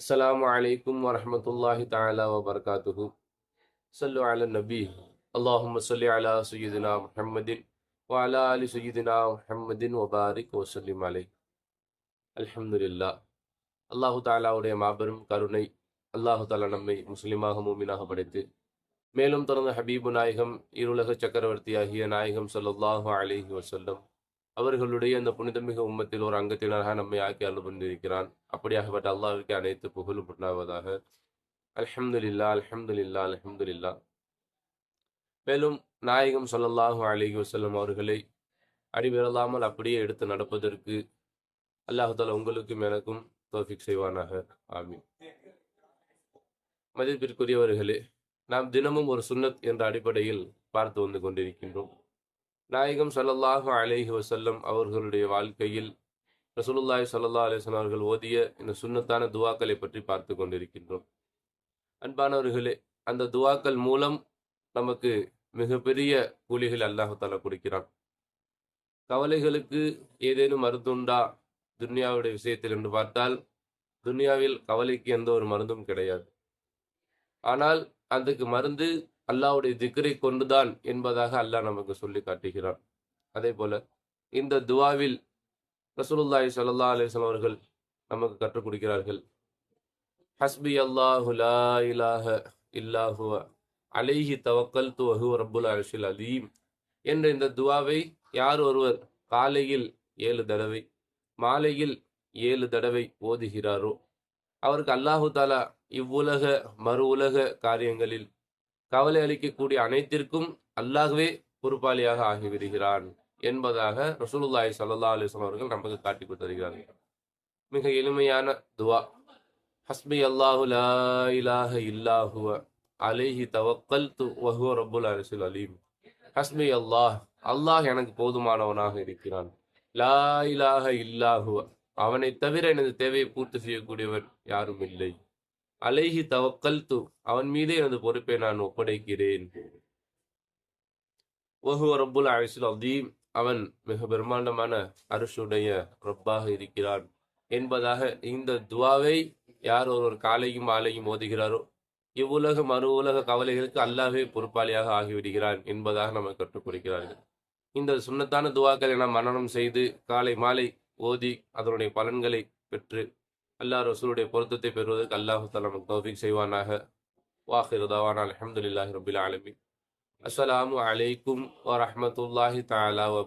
السلام عليكم ورحمة الله تعالى وبركاته صلوا على النبي اللهم صل على سيدنا محمد وعلى آل سيدنا محمد وبارك وسلم عليه الحمد لله அல்லாஹு தாலாவுடைய மாபெரும் கருணை அல்லாஹு தாலா நம்மை முஸ்லிமாக மூமினாக படைத்து மேலும் தொடர்ந்து ஹபீபு நாயகம் இருலக சக்கரவர்த்தியாகிய நாயகம் ஸல்லல்லாஹு அலைஹி வஸல்லம் அவர்களுடைய அந்த புனிதமிக உம்மத்தில் ஒரு அங்கத்தினராக நம்மை ஆக்கி அருள் பண்ணியிருக்கிறான் அப்படியாகப்பட்ட அல்லாவிற்கு அனைத்து புகழும் உண்டாவதாக. அல்ஹம்துலில்லா அலஹம்துல்லா அல்ஹம்துலில்லா மேலும் நாயகம் சொல்லல்லாஹு அலிஹி வசல்லம் அவர்களை அடிபெறலாமல் அப்படியே எடுத்து நடப்பதற்கு அல்லாஹால உங்களுக்கும் எனக்கும் தோஃபிக் செய்வானாக. ஆமீன். மதிப்பிற்குரியவர்களே நாம் தினமும் ஒரு சுன்னத் என்ற அடிப்படையில் பார்த்து வந்து கொண்டிருக்கின்றோம். நாயகம் சல்லல்லாஹு அலேஹி வசல்லம் அவர்களுடைய வாழ்க்கையில் ரசூலுல்லாய் சல்லா அலிஸ்லாம் அவர்கள் ஓதிய இந்த சுண்ணத்தான துவாக்களை பற்றி பார்த்து கொண்டிருக்கின்றோம். அன்பானவர்களே அந்த துவாக்கள் மூலம் நமக்கு மிகப்பெரிய கூலிகள் அல்லாஹு தாலா கொடுக்கிறான். கவலைகளுக்கு ஏதேனும் மருந்துண்டா துன்யாவுடைய விஷயத்தில் என்று பார்த்தால் துன்யாவில் கவலைக்கு எந்த ஒரு மருந்தும் கிடையாது. ஆனால் அதுக்கு மருந்து அல்லாவுடைய திக்ரை கொண்டுதான் என்பதாக அல்லாஹ் நமக்கு சொல்லி காட்டுகிறான். அதே போல இந்த துவாவில் ரசூலுல்லாஹி சல்லா அலிஸ்லாம் அவர்கள் நமக்கு கற்றுக் கொடுக்கிறார்கள். ஹஸ்பி அல்லாஹு லா இலாஹ இல்லாஹுவ அலைஹி தவக்கல்து துவஹு ரப்புல் அர்ஷில் அலீம் என்ற இந்த துவாவை யார் ஒருவர் காலையில் ஏழு தடவை மாலையில் ஏழு தடவை ஓதுகிறாரோ அவருக்கு அல்லாஹு தாலா இவ்வுலக மறு உலக காரியங்களில் கவலை அளிக்கக்கூடிய அனைத்திற்கும் அல்லாகவே பொறுப்பாளியாக ஆகிவிடுகிறான் என்பதாக ரசூலுல்லாய் சல்லா அலிஸ்லாம் அவர்கள் நமக்கு காட்டி கொடுத்திருக்கிறார்கள் மிக எளிமையான துவா. ஹஸ்பி அல்லாஹு லா இலாஹ இல்லாஹுவ அலைஹி தவக்கல்து வஹுவ ரபுல் அரசுல் அலீம். ஹஸ்பி அல்லாஹ் அல்லாஹ் எனக்கு போதுமானவனாக இருக்கிறான். லா இலாஹ இல்லாஹுவ அவனை தவிர எனது தேவையை பூர்த்தி செய்யக்கூடியவன் யாரும் இல்லை. அலைஹி தவக்கல்து அவன் மீதே எனது பொறுப்பை நான் ஒப்படைக்கிறேன். ரப்புல் அரிசுல் அதீம் அவன் மிக பிரம்மாண்டமான அரசுடைய ரப்பாக இருக்கிறான் என்பதாக இந்த துவாவை யார் ஒருவர் காலையும் மாலையும் ஓதுகிறாரோ இவ்வுலக மறு உலக கவலைகளுக்கு அல்லாவே பொறுப்பாளியாக ஆகிவிடுகிறான் என்பதாக நம்ம கற்றுக் கொடுக்கிறார்கள் இந்த சுண்ணத்தான துவாக்களை நாம் மரணம் செய்து காலை மாலை ஓதி அதனுடைய பலன்களை பெற்று அல்லாஹ் ரசூலுடைய பொருத்தத்தை பெறுவதற்கு அல்லாஹு தலா நமக்கு தௌஃபீக் செய்வானாக. வாஹிர் அலமதுல்லாஹி ரபுல் ரபில் ஆலமீன். அஸ்ஸலாமு அலைக்கும் வரஹ்மத்துல்லாஹி தாலா வ